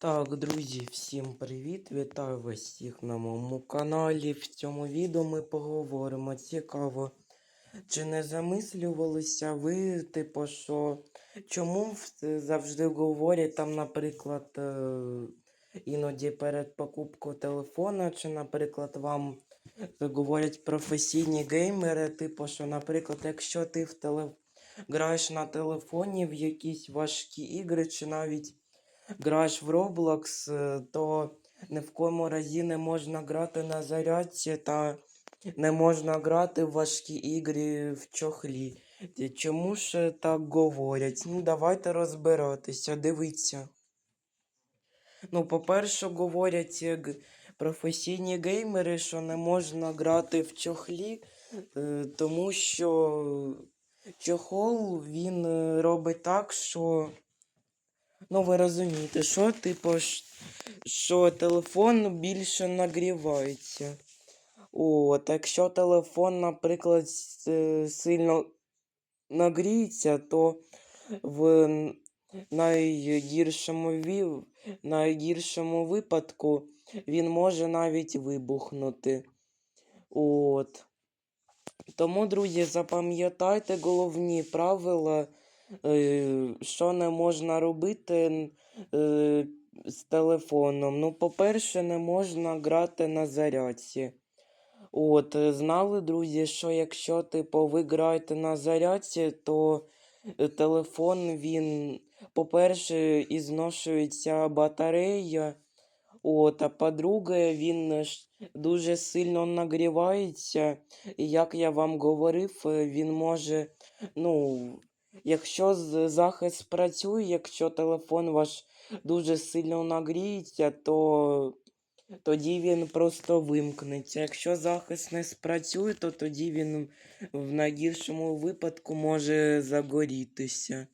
Так, друзі, всім привіт! Вітаю вас всіх на моєму каналі. В цьому відео ми поговоримо цікаво. Чи не замислювалися ви, типу, що чому завжди говорять там, наприклад, е, іноді перед покупкою телефона, чи, наприклад, вам говорять професійні геймери, типу, що, наприклад, якщо ти в теле... граєш на телефоні в якісь важкі ігри, чи навіть граєш в Roblox, е, то ні в кому разі не можна грати на зарядці та не можна грати в важкі ігри в чохлі. Чому ж так говорять? Ну, давайте розбиратися, дивіться. Ну, по-перше, говорять е, професійні геймери, що не можна грати в чохлі, е, тому що чохол він робить так, що. Ну, ви розумієте, що, типу, що телефон більше нагрівається. От, якщо телефон, наприклад, е, сильно нагріється, то в найгіршому, ві- найгіршому випадку він може навіть вибухнути. От. Тому, друзі, запам'ятайте головні правила, що не можна робити е, з телефоном. Ну, по-перше, не можна грати на зарядці. От, е, знали, друзі, що якщо типу, ви граєте на зарядці, то е, телефон, він, по-перше, зношується батарея. От, а по-друге, він е, дуже сильно нагрівається. І як я вам говорив, е, він може, ну, якщо захист працює, якщо телефон ваш дуже сильно нагріється, то тоді він просто вимкнеться. Якщо захист не спрацює, то тоді він в найгіршому випадку може загорітися.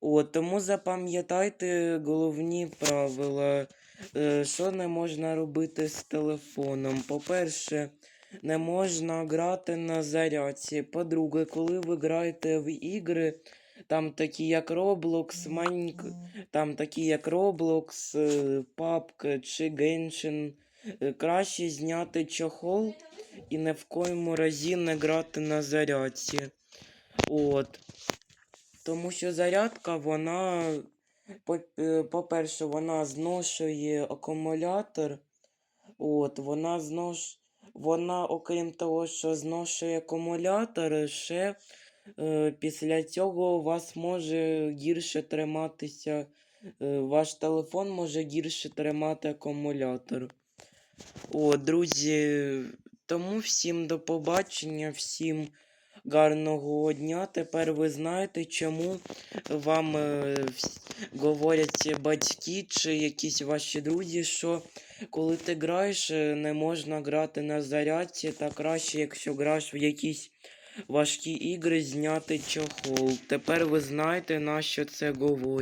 От, тому запам'ятайте головні правила, е, що не можна робити з телефоном. По-перше, не можна грати на зарядці. По-друге, коли ви граєте в ігри, там такі як Roblox, Майнк... там такі як Roblox, е, PUBG чи Genshin, е, краще зняти чохол і ні в коєму разі не грати на зарядці. От. Тому що зарядка, вона, е, по-перше, вона зношує акумулятор. От, вона знош... вона, окрім того, що зношує акумулятор, ще е, після цього у вас може гірше триматися. е, Ваш телефон може гірше тримати акумулятор. О, друзі, тому всім до побачення, всім гарного дня. Тепер ви знаєте, чому вам е, говорять батьки чи якісь ваші друзі, що коли ти граєш, е, не можна грати на зарядці, та краще, якщо граєш в якісь важкі ігри, зняти чохол. Тепер ви знаєте, на що це говорять.